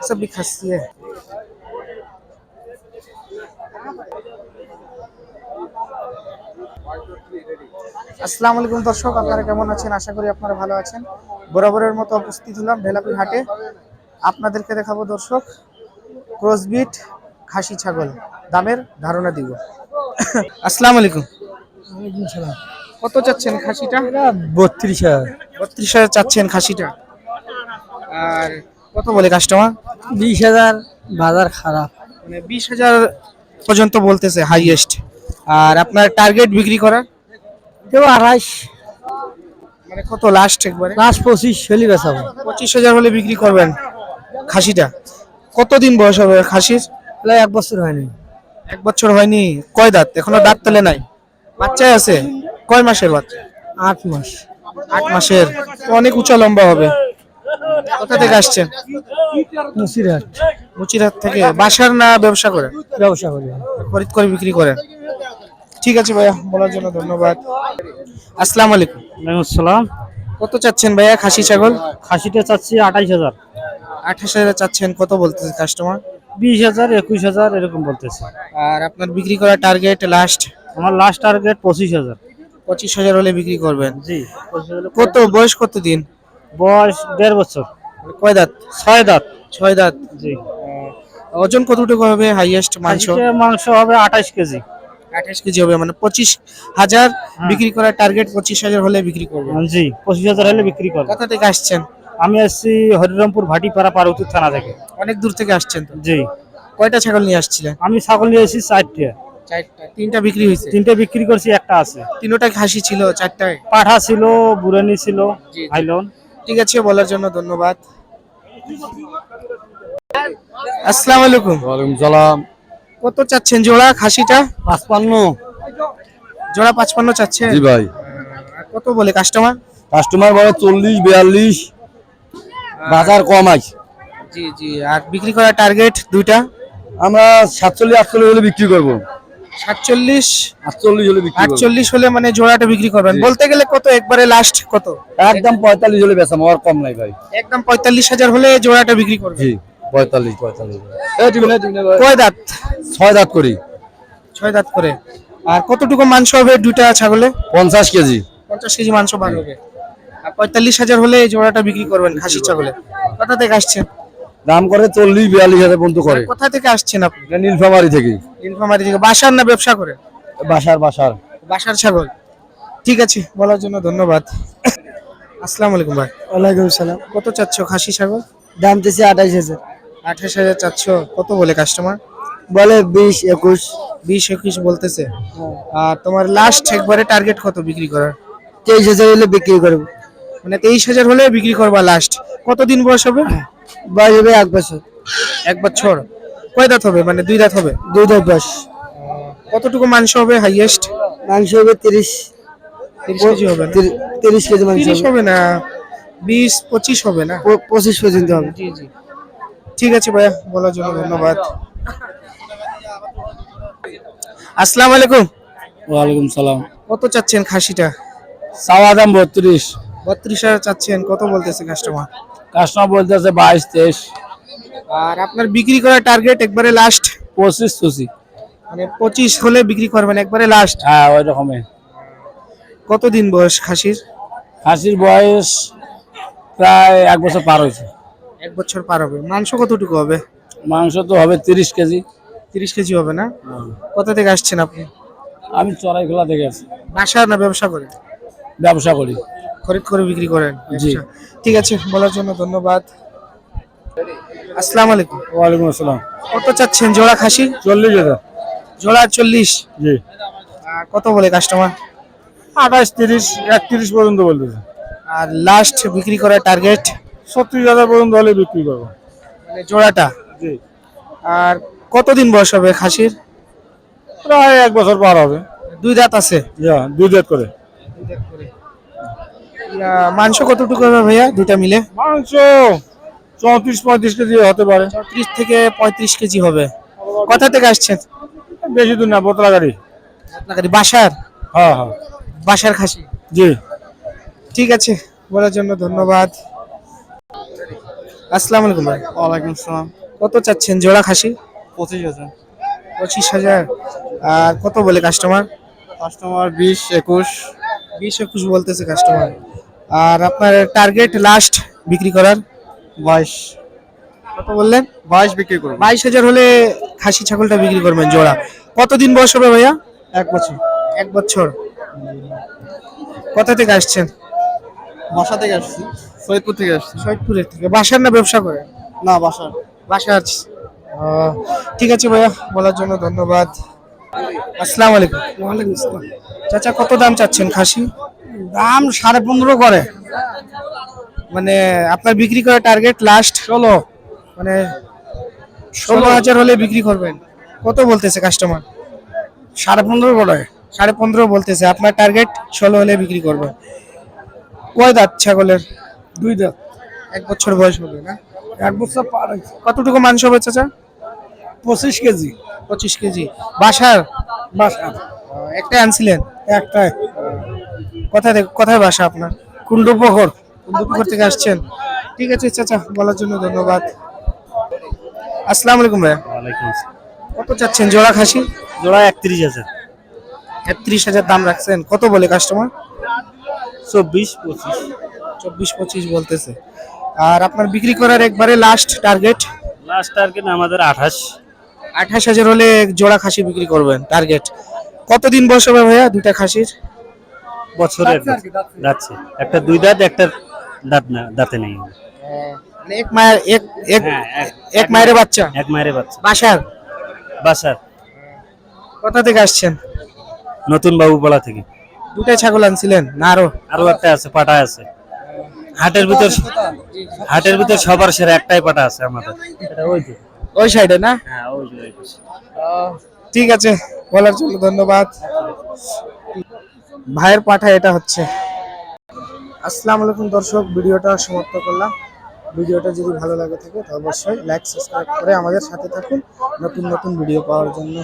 सब भी खस्सी है আসসালামু আলাইকুম দর্শক আপনারা কেমন আছেন আশা করি আপনারা ভালো আছেন বরাবরের মতো উপস্থিত হলাম ভেলাপুর হাটে আপনাদেরকে দেখাবো দর্শক ক্রসবিট খাসি ছাগল দামের ধারণা দিব আসসালামু আলাইকুম কত চাচ্ছেন খাসিটা? বত্রিশ হাজার। বত্রিশ হাজার চাচ্ছেন খাসিটা। আর কত বলে কাস্টমার? বিশ হাজার বাজার খারাপ। মানে বিশ হাজার পর্যন্ত বলতেছে হাইয়েস্ট আর আপনার টার্গেট বিক্রি করার? কেউ আড়াইশ। মানে কত লাস্ট একবারে? পাঁচ পঁচিশ হলি বেচাবো পঁচিশ হাজার হলে বিক্রি করবেন খাসিটা। কতদিন বয়স হবে খাসির? এক বছর হয়নি। এক বছর হয়নি। কয় দাঁত? এখনও দাঁত তেলে নাই? বাচ্চাই আছে? কয় মাসের বাচ্চা? আট মাস। আট মাসের। অনেক উঁচা লম্বা হবে। কোথা থেকে আসছেন? মুসিরহাট। মুচিরহাট থেকে। বাসার না ব্যবসা করেন? ব্যবসা করি। খরিদ করে বিক্রি করেন? ঠিক আছে ভাইয়া বলার জন্য ধন্যবাদ। আসসালামু আলাইকুম। সালাম কত চাচ্ছেন ভাইয়া খাসি ছাগল? খাসিটা চাচ্ছি আঠাইশ হাজার। আঠাশ হাজার চাচ্ছেন কত বলতেছে কাস্টমার বিশ হাজার একুশ হাজার এরকম বলতেছে। আর আপনার বিক্রি করার টার্গেট লাস্ট আমার লাস্ট টার্গেট পঁচিশ হাজার। পঁচিশ হাজার হলে বিক্রি করবেন জি। কত বয়স কত দিন বয়স দেড় বছর। কয় দাঁত? ছয় দাঁত। ছয় দাঁত। জি। ওজন কতটুকু হবে হাইয়েস্ট মাংস? মাংস হবে আঠাইশ কেজি। আঠাশ কেজি হবে মানে পঁচিশ হাজার বিক্রি করার টার্গেট পঁচিশ হাজার হলে বিক্রি করবেন জি পঁচিশ হাজার হলে বিক্রি করব। কোথা থেকে আসছেন? আমি আসছি হরিরামপুর ভাটিপাড়া পার্বতীর থানা থেকে। অনেক দূর থেকে আসছেন জি। কয়টা ছাগল নিয়ে আসছিলেন? আমি ছাগল নিয়ে এসেছি চারটে। চারটা তিনটা বিক্রি হয়েছে। তিনটে বিক্রি করছি একটা আছে। তিনোটা খাসি ছিল চারটায়? পাঠা ছিল বুরানি ছিল জি। ঠিক আছে বলার জন্য ধন্যবাদ। আসসালামু আলাইকুম। ওয়ালাইকুম সালাম। কত চাচ্ছেন জোড়া খাসিটা? পাঁচপান্ন। জোড়া পাঁচপান্ন চাচ্ছেন? জি ভাই। কত বলে কাস্টমার কাস্টমার বলে চল্লিশ বিয়াল্লিশ। বাজার কম আছে জি জি। আর বিক্রি করার টার্গেট দুইটা? আমরা সাতচল্লিশ আটচল্লিশ হলে বিক্রি করব। সাতচল্লিশ? আটচল্লিশ হলে বিক্রি আটচল্লিশ হলে মানে জোড়াটা বিক্রি করবেন। বলতে গেলে কত? একবারে লাস্ট কত? একদম পঁয়তাল্লিশ হলে বেচাম আর কম নাই ভাই। একদম পঁয়তাল্লিশ হাজার হলে জোড়াটা বিক্রি করবে জি পঁয়তাল্লিশ পঁয়তাল্লিশ। কয় দাঁত? ছয় দাঁত করি। ছয় দাঁত করে। আর কতটুকু মাংস হবে দুইটা ছাগলে? পঞ্চাশ কেজি। পঞ্চাশ কেজি মাংস বার হবে। আর পঁয়তাল্লিশ হাজার হলে এই জোড়াটা বিক্রি করবেন খাসি ছাগলে। কোথা থেকে আসছেন? দাম করে চল্লিশ বিয়াল্লিশ হাজার পর্যন্ত করে। কোথা থেকে আসছেন আপনি? নীলফামারি থেকে নীলফামারি থেকে। বাসার না ব্যবসা করে? বাসার বাসার। বাসার ছাগল। ঠিক আছে বলার জন্য ধন্যবাদ। আসসালামু আলাইকুম ভাই। ওয়ালাইকুম সালাম। কত চাচ্ছ খাসি ছাগল? দাম দিয়েছি আঠাইশ হাজার। আঠাশ হাজার চাচ্ছ। কত বলে কাস্টমার বলে বিশ একুশ। বিশ একুশ বলতেছে। আর তোমার লাস্ট একবারে টার্গেট কত বিক্রি করার? তেইশ হাজার হলে বিক্রি করব। মানে তেইশ হাজার হলে বিক্রি করবা লাস্ট কতদিন বয়স হবে? বয়স হবে এক বছর। এক বছর। কয় দাঁত হবে? মানে দুই দাঁত হবে? দুই দশ দশ কতটুকু মাংস হবে হাইয়েস্ট মাংস হবে তিরিশ। তিরিশ কেজি হবে তিরিশ কেজি মাংস তিরিশ হবে। না? বিশ পঁচিশ হবে না? পঁচিশ পর্যন্ত হবে। জি জি। ঠিক আছে ভাইয়া বলার জন্য ধন্যবাদ। আসসালামু আলাইকুম। ওয়ালাইকুম সালাম। কত চাচ্ছেন খাসিটা? চাওয়া দাম বত্রিশ। বত্রিশ হাজার চাচ্ছেন কত বলতেছে কাস্টমার কাস্টমার বলতেছে বাইশ তেইশ। আর আপনার বিক্রি করার টার্গেট একবারে লাস্ট পঁচিশ চুষি মানে পঁচিশ হলে বিক্রি করবেন একবারে লাস্ট হ্যাঁ ওই রকমের কতদিন বয়স খাসির? হাসির বয়স প্রায় এক বছর পার হয়েছে। এক বছর পার হবে। মাংস কতটুকু হবে? মাংস তো হবে তিরিশ কেজি। তিরিশ কেজি হবে না? কোথা থেকে আসছেন আপনি? আমি চড়াইখোলা থেকে আছি বাসা না ব্যবসা করেন ব্যবসা করি। খরিদ করে বিক্রি করেন। ব্যবসা। ঠিক আছে বলার জন্য ধন্যবাদ। আসসালামু আলাইকুম ওয়ালাইকুম আসসালাম। কত চাচ্ছেন? জোড়া খাসি? চল্লিশ হাজার। জোড়া চল্লিশ। জি। আর কত বলে কাস্টমার আঠাশ তিরিশ একত্রিশ পর্যন্ত বলতেছে। আর লাস্ট বিক্রি করার টার্গেট ছত্রিশ হাজার পর্যন্ত হলে বিক্রি করব। মানে জোড়াটা? জি। আর কতদিন বয়স হবে খাসির? প্রায় এক বছর পার হবে। দুই দাঁত আছে? ইয়া, দুই ডেট করে। আহ, মাংস কতটুকু হবে ভাইয়া? দুটা মিলে? মাংস চৌত্রিশ পঁয়ত্রিশ কেজি হতে পারে। চৌত্রিশ থেকে পঁয়ত্রিশ কেজি হবে। কোথা থেকে আসছেন? বেশি দূর না বোতলা গাড়ি আপনার বাসার? হ্যাঁ হ্যাঁ। বাসার খাসি? জি। ঠিক আছে বলার জন্য ধন্যবাদ। আসসালামু আলাইকুম ভাই। ওয়ালাইকুম আসসালাম কত চাচ্ছেন জোড়া খাসি? পঁচিশ হাজার। পঁচিশ হাজার। আর কত বলে কাস্টমার কাস্টমার বিশ একুশ। বিশ একুশ বলতেছে কাস্টমার আর আপনার টার্গেট লাস্ট বিক্রি করার বাইশ কত বললেন? বাইশ বিক্রি করব বাইশ হাজার হলে খাসি ছাগলটা বিক্রি করবেন জোড়া। কতদিন বয়স হবে ভাইয়া? এক বছর। এক বছর। কোথা থেকে আসছেন? বাসা থেকে আসছি। সৈয়দপুর থেকে আসছি। সৈয়দপুরের থেকে। বাসার না ব্যবসা করে? না বাসা বাসার। আহ, ঠিক আছে ভাইয়া বলার জন্য ধন্যবাদ। আসসালামু আলাইকুম। ওয়ালাইকুম আসসালাম। চাচা কত দাম চাচ্ছেন খাসি? দাম সাড়ে পনেরো করে। মানে আপনার বিক্রি করার টার্গেট লাস্ট ষোলো। মানে ষোলো হাজার হলে বিক্রি করবেন। কত বলতেছে কাস্টমার সাড়ে পনেরো করে। সাড়ে পনেরো বলতেছে। আপনার টার্গেট ষোলো হলে বিক্রি করবেন। কয় দাঁত ছাগলের? দুই দাঁত। এক বছর বয়স হবে না? এক বছর পার হয়েছে। কতটুকু মাংস হবে চাচা পঁচিশ কেজি। পঁচিশ কেজি। বাসার? বাসা আহ, একটাই আনছিলেন? একটাই। কোথায় থেকে- কোথায় বাসা আপনার? কুণ্ডপোখর। কুন্দপুকুর থেকে আসছেন। ঠিক আছে চাচা বলার জন্য ধন্যবাদ। আসসালামু আলাইকুম ভাইয়া। কত চাচ্ছেন? জোড়া খাসি? জোড়া একত্রিশ হাজার। একত্রিশ হাজার দাম রাখছেন। কত বলে কাস্টমার চব্বিশ পঁচিশ। চব্বিশ পঁচিশ বলতেছে। আর আপনার বিক্রি করার একবারে লাস্ট টার্গেট লাস্ট টার্গেট আমাদের আঠাশ। আঠাশ হাজার হলে জোড়া খাসি বিক্রি করবেন টার্গেট কতদিন বয়স হবে ভাইয়া দুইটা খাসির? বছরের যাচ্ছে একটা দুই দাঁত একটা দাঁত না দাঁতে নেই। মানে এক মায়ের এক এক হ্যাঁ, এক- মায়ের বাচ্চা? এক মায়ের বাচ্চা। বাসার? বাসার। কোথা থেকে আসছেন? নতুন বাবু বলা থেকে। দুটাই ছাগল আনছিলেন না আরও? আরও একটা আছে পাটা আছে। হাটের ভিতর হাটের ভিতর সবার সেরা একটাই পাটা আছে আমাদের। এটা ওই যে ওই সাইডে না? হ্যাঁ ওই যে। ঠিক আছে বলার জন্য ধন্যবাদ। ভাইয়ের পাঠা এটা হচ্ছে। আসসালামু আলাইকুম দর্শক, ভিডিওটা সমাপ্ত করলাম। ভিডিওটা যদি ভালো লাগে থাকে অবশ্যই লাইক সাবস্ক্রাইব করে আমাদের সাথে থাকুন। নতুন নতুন ভিডিও পাওয়ার জন্য